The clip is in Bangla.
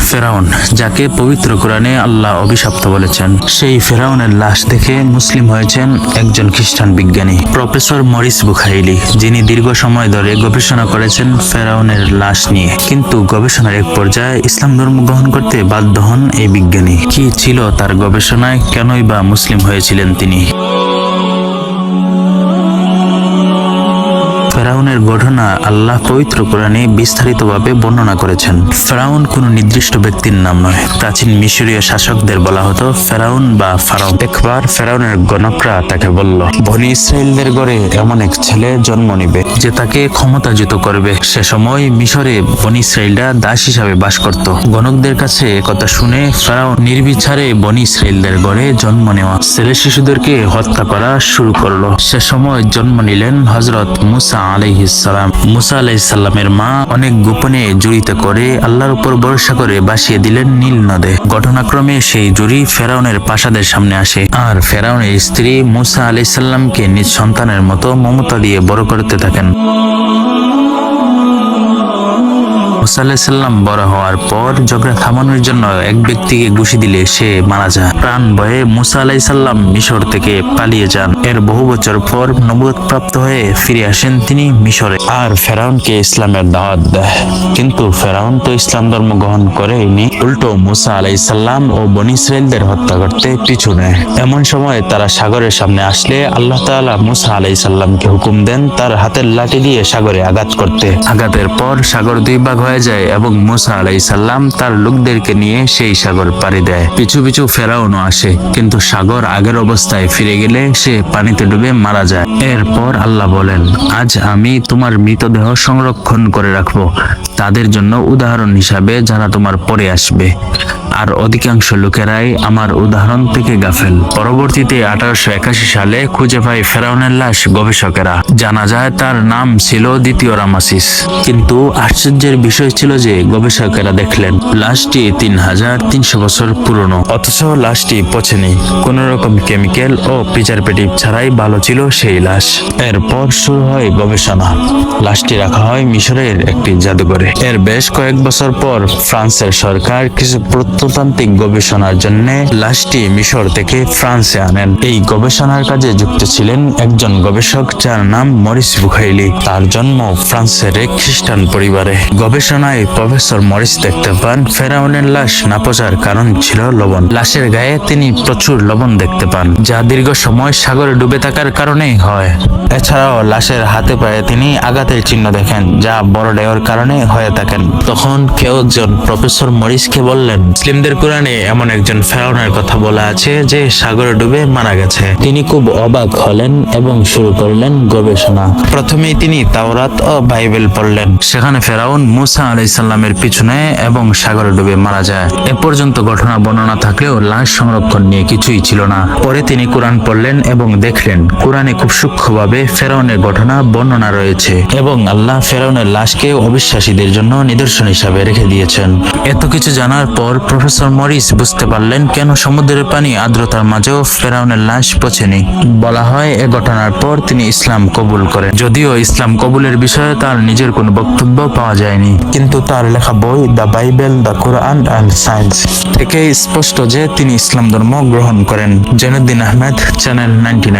ফেরাউন, যাকে পবিত্র কোরআনে আল্লাহ অভিশপ্ত বলেছেন। সেই ফেরাউনের লাশ দেখে মুসলিম হয়েছেন একজন খ্রিস্টান বিজ্ঞানী, প্রফেসর মরিস বুখাইলি, যিনি দীর্ঘ সময় ধরে গবেষণা করেছেন ফেরাউনের লাশ নিয়ে। কিন্তু গবেষণার এক পর্যায়ে ইসলাম ধর্ম গ্রহণ করতে বাধ্য হন এই বিজ্ঞানী। কি ছিল তার গবেষণায়? কেনই বা মুসলিম হয়েছিলেন তিনি? আল্লাহ পবিত্র কোরআনে বিস্তারিতভাবে বর্ণনা করেছেন। ফেরাউন কোনো নির্দিষ্ট ব্যক্তির নাম নয়। প্রাচীন মিশরীয় শাসকদের বলা হতো ফেরাউন বা ফারাউন একবার ফেরাউনের গণকরা তাকে বলল, বনি ইসরায়েলদের গড়ে এমন এক ছেলে জন্ম নিবে, যে তাকে ক্ষমতাযুত করবে। সে সময় মিশরে বনি ইসরায়েলরা দাস হিসাবে বাস করত। গণকদের কাছে কথা শুনে ফেরাউন নির্বিচারে বনি ইসরায়েলদের গড়ে জন্ম নেওয়া ছেলে শিশুদেরকে হত্যা করা শুরু করল। সে সময় জন্ম নিলেন হজরত মুসা আলাইহিসাল্লাম মুসা আলাইসাল্লামের মা অনেক গোপনে জড়িত করে আল্লাহর উপর ভরসা করে বাসিয়ে দিলেন নীল নদে। ঘটনাক্রমে সেই জুড়ি ফেরাউনের প্রাসাদের সামনে আসে। আর ফেরাউনের স্ত্রী মুসা আলাইসাল্লামকে নিজ সন্তানের মতো মমতা দিয়ে বড় করতে থাকেন। মুসা বড় হওয়ার পর ঝগড়া থামানোর জন্য এক ব্যক্তিকে ঘুষি দিলে সে মারা যায়। প্রাণ ভয়ে মুসা আলাহিসাল্লাম মিশর থেকে পালিয়ে যান। এর বহু বছর পর নবুয়ত প্রাপ্ত হয়ে ফিরে আসেন তিনি মিশরে। আর ফেরাউনকে ইসলামের দাওয়াত দেয়। কিন্তু ফেরাউন তো ইসলাম ধর্ম গ্রহণ করেনি উল্টো মুসা আলাইসাল্লাম ও বনি ইসরায়েলদের হত্যা করতে পিছু নেয়। এমন সময় তারা সাগরের সামনে আসলে আল্লাহ তাআলা মুসা আলাইসাল্লামকে হুকুম দেন তার হাতের লাঠি দিয়ে সাগরে আঘাত করতে। আঘাতের পর সাগর দুই ভাগ হয়ে যায় এবং মুসা আলাইসাল্লাম তার লোকদেরকে নিয়ে সেই সাগর পাড়ি দেয়। পিছু পিছু ফেরাউনও আসে, কিন্তু সাগর আগের অবস্থায় ফিরে গেলে সে পানিতে ডুবে মারা যায়। এরপর আল্লাহ বলেন, আজ আমি তোমার মৃতদেহ সংরক্ষণ করে রাখব। তাদের জন্য উদাহরণ হিসাবে যারা তোমার পরে আসবে। আর অধিকাংশ লোকেরাই আমার উদাহরণ থেকে গাফেল। পরবর্তীতে আঠারোশো একাশি সালে খুঁজে পায় ফেরাউনের লাশ গবেষকেরা। জানা যায় তার নাম ছিল দ্বিতীয় রামাসিস। কিন্তু আশ্চর্যের বিষয় ছিল যে গবেষকেরা দেখলেন, লাশটি তিন হাজার তিনশো বছর পুরনো। অথচ লাশটি পচেনি। কোন রকম কেমিক্যাল ও প্রিজারভেটিভ ছাড়াই ভালো ছিল সেই লাশ। এরপর শুরু হয় গবেষণা। লাশটি রাখা হয় মিশরের একটি জাদুঘরে। এর বেশ কয়েক বছর পর ফ্রান্সের সরকার কিছু প্রত্নতান্ত্রিক গবেষণার জন্য লাশটি মিশর থেকে ফ্রান্সে আনেন। এই গবেষণার কাজে যুক্ত ছিলেন একজন গবেষক যার নাম মরিস বুখাইলি। তার জন্ম ফ্রান্সের এক খ্রিস্টান পরিবারে। গবেষণায় প্রফেসর মরিস দেখতে পান, ফেরাউনের লাশ না পচার কারণ ছিল লবণ। লাশের গায়ে তিনি প্রচুর লবণ দেখতে পান, যা দীর্ঘ সময় সাগরে ডুবে থাকার কারণেই হয়। এছাড়াও লাশের হাতে পায়ে তিনি আঘাতের চিহ্ন দেখেন, যা বড় ঢেউর কারণে হয়ে থাকেন। তখন কেউ একজন প্রফেসর মরিসকে বললেন মুসলিমদের কোরআনে এমন একজন ফেরাউনের কথা বলা আছে যে সাগরে ডুবে মারা গেছে। তিনি খুব অবাক হলেন এবং শুরু করলেন গবেষণা। প্রথমেই তিনি তাওরাত ও বাইবেল পড়লেন। সেখানে ফেরাউন মুসা আলাইসাল্লামের পিছনে এবং সাগরে ডুবে মারা যায়। এ পর্যন্ত ঘটনা বর্ণনা থাকলেও লাশ সংরক্ষণ নিয়ে কিছুই ছিল না। পরে তিনি কোরআন পড়লেন এবং দেখলেন, কোরআনে খুব সূক্ষ্মভাবে ফেরাউনের ঘটনা বর্ণনা রয়েছে এবং আল্লাহ ফেরাউনের লাশকে অবিশ্বাসীদের জন্য নিদর্শন হিসাবে রেখে দিয়েছেন। এত কিছু জানার পর প্রফেসর মরিস বুঝতে পারলেন কেন সমুদ্রের পানি আর্দ্রতার মাঝেও ফেরাউনের লাশ পচেনি। বলা হয়, এ ঘটনার পর তিনি ইসলাম কবুল করেন। যদিও ইসলাম কবুলের বিষয়ে তার নিজের কোনো বক্তব্য পাওয়া যায়নি। কিন্তু তার লেখা বই, the Bible, the Quran and science থেকে স্পষ্ট যে তিনি ইসলাম ধর্ম গ্রহণ করেন। Zainuddin Ahmed, channel ninety